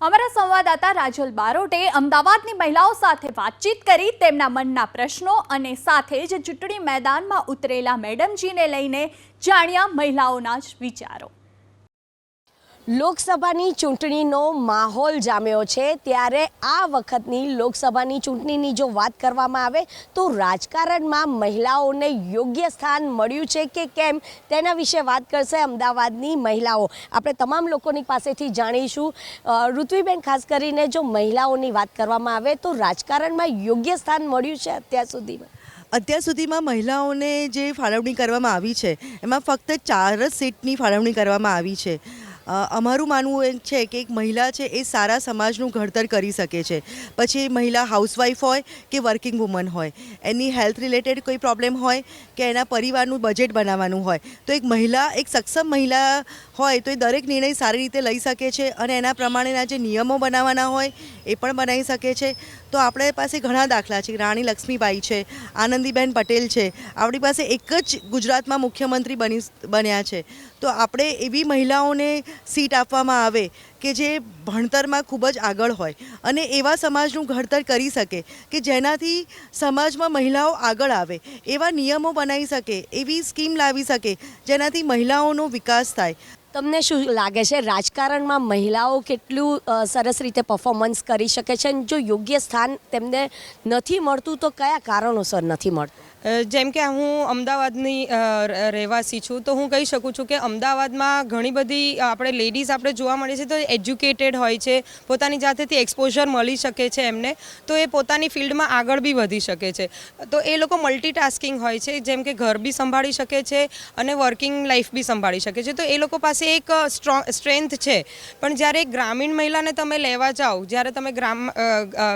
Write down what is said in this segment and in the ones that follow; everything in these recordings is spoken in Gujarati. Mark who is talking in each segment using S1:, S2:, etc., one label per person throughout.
S1: અમારા સંવાદદાતા રાજલ બારોટે અમદાવાદની મહિલાઓ સાથે વાતચીત કરી તેમના મનના પ્રશ્નો અને સાથે જ ચૂંટણી મેદાનમાં ઉતરેલા મેડમજીને લઈને જાણ્યા મહિલાઓના જ વિચારો.
S2: લોકસભાની ચૂંટણીનો માહોલ જામ્યો છે. ત્યારે આ વખતની લોકસભાની ચૂંટણીની જો વાત કરવામાં આવે, તો રાજકારણમાં મહિલાઓને યોગ્ય સ્થાન મળ્યું છે કે કેમ? તેના વિશે વાત કરશે અમદાવાદની મહિલાઓ. આપણે તમામ લોકોની પાસેથી જાણીશું. ઋત્વીબેન, ખાસ કરીને જો મહિલાઓની વાત કરવામાં આવે, તો રાજકારણમાં યોગ્ય સ્થાન મળ્યું છે અત્યાર સુધીમાં?
S3: અત્યાર સુધીમાં મહિલાઓને જે ફાળવણી કરવામાં આવી છે, એમાં ફક્ત ચાર જ સીટની ફાળવણી કરવામાં આવી છે. અમારું માનવું એમ છે કે એક મહિલા છે એ સારા સમાજનું ઘડતર કરી શકે છે. પછી એ મહિલા હાઉસવાઈફ હોય કે વર્કિંગ વુમન હોય. એની હેલ્થ રિલેટેડ કોઈ પ્રોબ્લેમ હોય કે એના પરિવારનું બજેટ બનાવવાનું હોય. તો એક મહિલા, એક સક્ષમ મહિલા હોય તો એ દરેક નિર્ણય સારી રીતે લઈ શકે છે અને એના પ્રમાણેના જે નિયમો બનાવવાના હોય એ પણ બનાવી શકે છે. તો આપણે પાસે ઘણા દાખલા છે. રાણી લક્ષ્મીબાઈ છે, આનંદીબેન પટેલ છે. આપણી પાસે એક જ ગુજરાતમાં મુખ્યમંત્રી બની બન્યા છે. તો આપણે એવી મહિલાઓને સીટ આપવામાં આવે કે જે ભણતરમાં ખૂબ જ આગળ હોય અને એવા સમાજનું ઘડતર કરી શકે કે જેનાથી સમાજમાં મહિલાઓ આગળ આવે, એવા નિયમો બનાવી શકે, એવી સ્કીમ લાવી શકે જેનાથી મહિલાઓનો વિકાસ થાય.
S2: તમને શું લાગે છે? રાજકારણમાં મહિલાઓ કેટલું સરસ રીતે પરફોર્મન્સ કરી શકે છે? જો યોગ્ય સ્થાન તેમને નથી મળતું, તો કયા કારણોસર નથી મળતું?
S4: જેમ કે હું અમદાવાદની રહેવાસી છું, તો હું કહી શકું છું કે અમદાવાદમાં ઘણી બધી આપણે લેડીઝ આપણે જોવા મળે છે, તો એજ્યુકેટેડ હોય છે, પોતાની જાતેથી એક્સપોઝર મળી શકે છે એમને, તો એ પોતાની ફિલ્ડમાં આગળ બી વધી શકે છે. તો એ લોકો મલ્ટીટાસ્કિંગ હોય છે, જેમ કે ઘર બી સંભાળી શકે છે અને વર્કિંગ લાઈફ બી સંભાળી શકે છે, તો એ લોકો પાસે એક સ્ટ્રોંગ સ્ટ્રેન્થ છે. પણ જ્યારે ગ્રામીણ મહિલાને તમે લેવા જાઓ, જ્યારે તમે ગ્રામ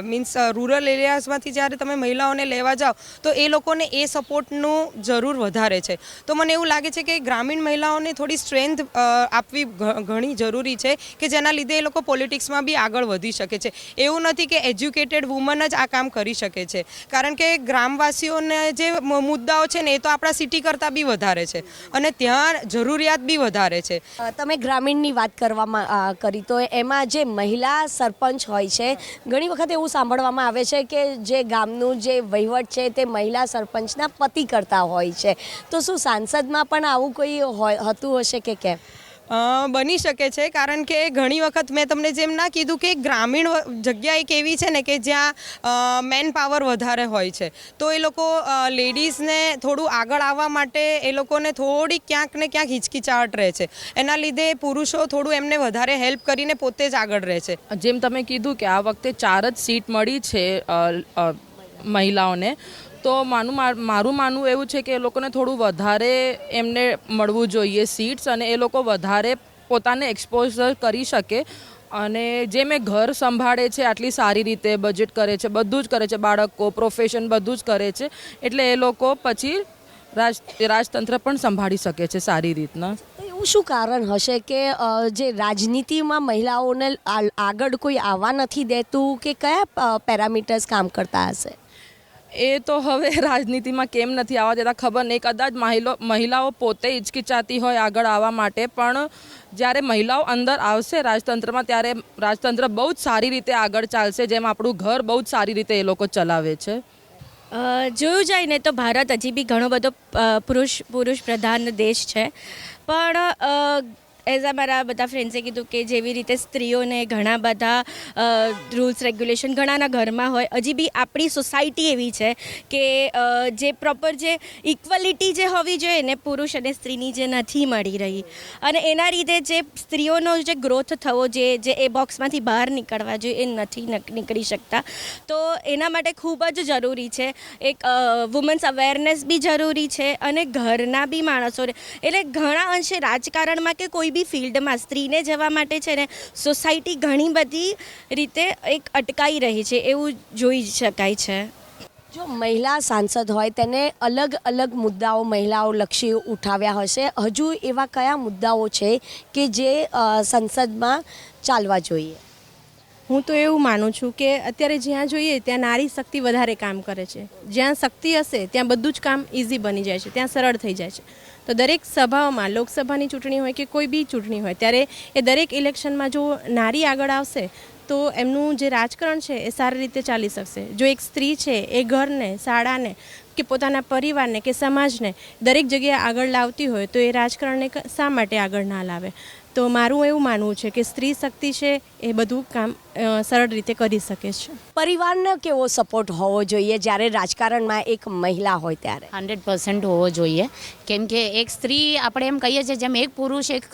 S4: મીન્સ રૂરલ એરિયાઝમાંથી જ્યારે તમે મહિલાઓને લેવા જાઓ, તો એ લોકોને એ સપોર્ટનું જરૂર વધારે છે. તો મને એવું લાગે છે કે ગ્રામીણ મહિલાઓને થોડી સ્ટ્રેન્થ આપવી ઘણી જરૂરી છે કે જેના લીધે એ લોકો પોલિટિક્સમાં બી આગળ વધી શકે છે. એવું નથી કે એજ્યુકેટેડ વુમન જ આ કામ કરી શકે છે. કારણ કે ગ્રામવાસીઓને જે મુદ્દાઓ છે ને, એ તો આપણા સિટી કરતાં બી વધારે છે. અને ત્યાં જરૂરિયાત બી વધારે છે.
S2: તમે ગ્રામીણની વાત કરવામાં કરી. તો એમાં જે મહિલા સરપંચ હોય છે, ઘણી વખત એવું સાંભળવામાં આવે છે કે જે ગામનું જે વહીવટ છે તે મહિલા સરપંચના પતિ કરતા હોય છે. તો શું સાંસદમાં પણ આવું કોઈ હતું હશે કે કેમ?
S4: બની શકે છે, કારણ કે ઘણી વખત મેં તમને જેમ ના કીધું કે ગ્રામીણ જગ્યા એક એવી છે ને કે જ્યાં મેન પાવર વધારે હોય છે. તો એ લોકો લેડીઝને થોડું આગળ આવવા માટે એ લોકોને થોડી ક્યાંક ને ક્યાંક હિચકિચાહટ રહે છે. એના લીધે પુરુષો થોડું એમને વધારે હેલ્પ કરીને પોતે જ આગળ રહે છે.
S5: જેમ તમે કીધું કે આ વખતે ચાર જ સીટ મળી છે મહિલાઓને. તો માનું માર- માનવું એવું છે કે એ લોકોને થોડું વધારે એમને મળવું જોઈએ સીટ્સ અને એ લોકો વધારે પોતાને એક્સપોઝર કરી શકે. અને જે મેં ઘર સંભાળે છે, આટલી સારી રીતે બજેટ કરે છે, બધું જ કરે છે, બાળકો પ્રોફેશન બધું જ કરે છે, એટલે એ લોકો પછી રાજ રાજતંત્ર પણ સંભાળી શકે છે સારી રીતના.
S2: એવું શું કારણ હશે કે જે રાજનીતિમાં મહિલાઓને આગળ કોઈ આવવા નથી દેતું કે કયા પેરામીટર્સ કામ કરતા હશે?
S5: એ તો હવે રાજનીતિમાં કેમ નથી આવવા દેતા ખબર નહીં. કદાચ મહિલો, મહિલાઓ પોતે હિચકિચાતી હોય આગળ આવવા માટે, પણ જ્યારે મહિલાઓ અંદર આવશે રાજતંત્રમાં, ત્યારે રાજતંત્ર બહુ જ સારી રીતે આગળ ચાલશે, જેમ આપણું ઘર બહુ જ સારી રીતે એ લોકો ચલાવે છે.
S6: જોયું જાય ને તો ભારત હજી બી ઘણો બધો પુરુષ પુરુષ પ્રધાન દેશ છે. પણ એઝ આ મારા બધા ફ્રેન્ડ્સે કીધું કે જેવી રીતે સ્ત્રીઓને ઘણા બધા રૂલ્સ રેગ્યુલેશન ઘણાના ઘરમાં હોય, હજી બી આપણી સોસાયટી એવી છે કે જે પ્રોપર જે ઇક્વલિટી જે હોવી જોઈએ ને પુરુષ અને સ્ત્રીની જે નથી મળી રહી. અને એના લીધે જે સ્ત્રીઓનો જે ગ્રોથ થવો જે જે એ બોક્સમાંથી બહાર નીકળવા જોઈએ એ નથી નીકળી શકતા. તો એના માટે ખૂબ જ જરૂરી છે. એક વુમન્સ અવેરનેસ બી જરૂરી છે અને ઘરના બી માણસો એટલે ઘણા અંશે રાજકારણમાં કે કોઈ બી ફિલ્ડમાં સ્ત્રીને જવા માટે છે ને સોસાયટી ઘણી બધી રીતે એક અટકાઈ રહી છે એવું જોઈ શકાય છે.
S2: જો મહિલા સાંસદ હોય તેને અલગ અલગ મુદ્દાઓ મહિલાઓ લક્ષી ઉઠાવ્યા હશે. હજુ એવા કયા મુદ્દાઓ છે કે જે સંસદમાં ચાલવા જોઈએ?
S7: હું તો એવું માનું છું કે અત્યારે જ્યાં જોઈએ ત્યાં નારી શક્તિ વધારે કામ કરે છે. જ્યાં શક્તિ હશે ત્યાં બધું જ કામ ઇઝી બની જાય છે ત્યાં સરળ થઈ જાય છે. તો દરેક સભાઓમાં લોકસભાની ચૂંટણી હોય કે કોઈ બી ચૂંટણી હોય, ત્યારે એ દરેક ઇલેક્શનમાં જો નારી આગળ આવશે, તો એમનું જે રાજકારણ છે એ સારી રીતે ચાલી શકશે. જો એક સ્ત્રી છે, એ ઘરને, શાળાને કે પોતાના પરિવારને કે સમાજને દરેક જગ્યાએ આગળ લાવતી હોય, તો એ રાજકારણને શા માટે આગળ ના લાવે? તો મારું એવું માનવું છે કે સ્ત્રી શક્તિ છે એ બધું કામ સરળ રીતે કરી શકે છે.
S2: પરિવારનો કેવો સપોર્ટ હોવો જોઈએ જ્યારે રાજકારણમાં એક મહિલા હોય ત્યારે?
S8: હંડ્રેડ પર્સન્ટ હોવો જોઈએ. કેમ કે એક સ્ત્રી આપણે એમ કહીએ છીએ જેમ એક પુરુષ એક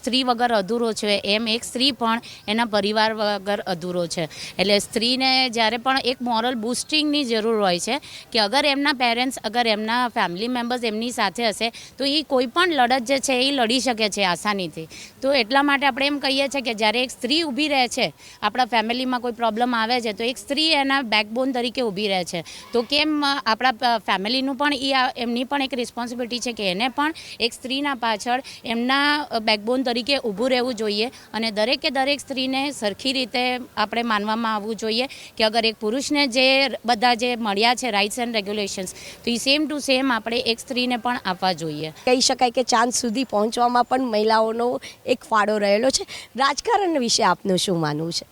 S8: સ્ત્રી વગર અધૂરો છે એમ એક સ્ત્રી પણ એના પરિવાર વગર અધૂરો છે. એટલે સ્ત્રીને જ્યારે પણ એક મોરલ બુસ્ટિંગની જરૂર હોય છે કે અગર એમના પેરેન્ટ્સ અગર એમના ફેમિલી મેમ્બર્સ એમની સાથે હશે તો એ કોઈ પણ લડત જે છે એ લડી શકે છે આસાનીથી. તો એટલા માટે આપણે એમ કહીએ છીએ કે જ્યારે એક સ્ત્રી ઊભી રહે છે, આપણા ફેમિલીમાં કોઈ પ્રોબ્લેમ આવે છે, તો એક સ્ત્રી એના બેકબોન તરીકે ઊભી રહે છે. તો કેમ આપણા ફેમિલીનું પણ એ એમની પણ એક રિસ્પોન્સિબિલિટી છે કે એને પણ એક સ્ત્રીના પાછળ એમના બેકબોન તરીકે ઊભું રહેવું જોઈએ. અને દરેકે દરેક સ્ત્રીને સરખી રીતે આપણે માનવામાં આવવું જોઈએ કે અગર એક પુરુષને જે બધા જે મળ્યા છે રાઇટ્સ એન્ડ રેગ્યુલેશન્સ તો એ સેમ ટુ સેમ આપણે એક સ્ત્રીને પણ આપવા જોઈએ.
S2: કહી શકાય કે ચાંદ સુધી પહોંચવામાં પણ મહિલાઓનો એક ફાળો રહેલો છે. રાજકારણ વિશે આપનું શું માનવું છે?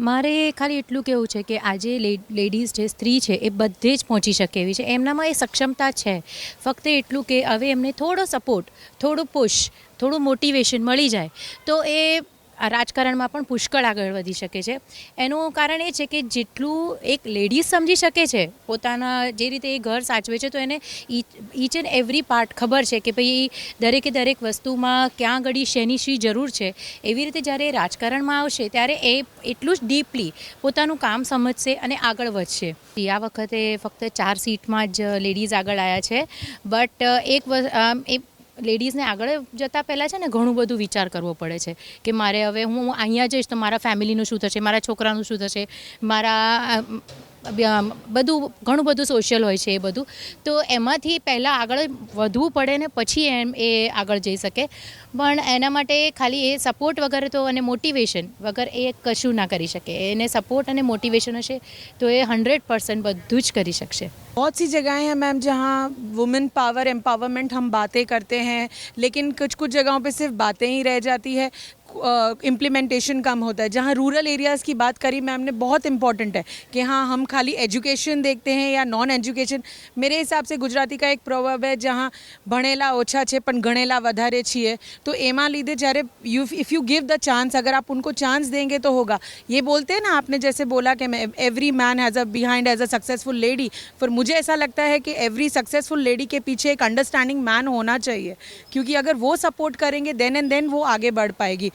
S9: મારે ખાલી એટલું કહેવું છે કે આજે લેડીઝ જે સ્ત્રી છે એ બધે જ પહોંચી શકે એવી છે. એમનામાં એ સક્ષમતા છે. ફક્ત એટલું કે હવે એમને થોડો સપોર્ટ થોડું પુશ થોડું મોટિવેશન મળી જાય. તો એ રાજકારણમાં પણ પુષ્કળ આગળ વધી શકે છે. એનું કારણ એ છે કે જેટલું એક લેડીઝ સમજી શકે છે, પોતાના જે રીતે એ ઘર સાચવે છે, તો એને ઈચ એન્ડ એવરી પાર્ટ ખબર છે કે ભાઈ દરેકે દરેક વસ્તુમાં ક્યાં ઘડી શેની શી જરૂર છે. એવી રીતે જ્યારે એ રાજકારણમાં આવશે, ત્યારે એ એટલું જ ડીપલી પોતાનું કામ સમજશે અને આગળ વધશે. આ વખતે ફક્ત ચાર સીટમાં જ લેડીઝ આગળ આવ્યા છે. બટ એક લેડીઝને આગળ જતાં પહેલાં છે ને ઘણું બધું વિચાર કરવો પડે છે કે મારે હવે હું અહીંયા જઈશ તો મારા ફેમિલીનું શું થશે, મારા છોકરાનું શું થશે, મારા બધું ઘણું બધું સોશિયલ હોય છે એ બધું તો એમાંથી પહેલાં આગળ વધવું પડે ને પછી એમ એ આગળ જઈ શકે પણ એના માટે ખાલી એ સપોર્ટ વગર તો અને મોટિવેશન વગર એ કશું ના કરી શકે એને સપોર્ટ અને મોટિવેશન હશે તો એ હંડ્રેડ પર્સન્ટ બધું જ કરી શકશે
S10: बहुत सी जगहें हैं मैम जहाँ वुमेन पावर एम्पावरमेंट हम बातें करते हैं लेकिन कुछ कुछ जगहों पे सिर्फ बातें ही रह जाती है इम्प्लीमेंटेशन कम होता है जहाँ रूरल एरियाज़ की बात करी मैम ने बहुत इंपॉर्टेंट है कि हाँ हम खाली एजुकेशन देखते हैं या नॉन एजुकेशन मेरे हिसाब से गुजराती का एक प्रोवर्ब है जहाँ ભણેલા ઓછા છે પણ ગણેલા વધારે છીએ तो एमा લીધे જ્યારે you if you give the chance अगर आप उनको चांस देंगे तो होगा ये बोलते हैं ना आपने जैसे बोला कि every man has a behind as a successful lady पर मुझे ऐसा लगता है कि एवरी सक्सेसफुल लेडी के पीछे एक अंडरस्टैंडिंग मैन होना चाहिए क्योंकि अगर वो सपोर्ट करेंगे देन एंड देन वो आगे बढ़ पाएगी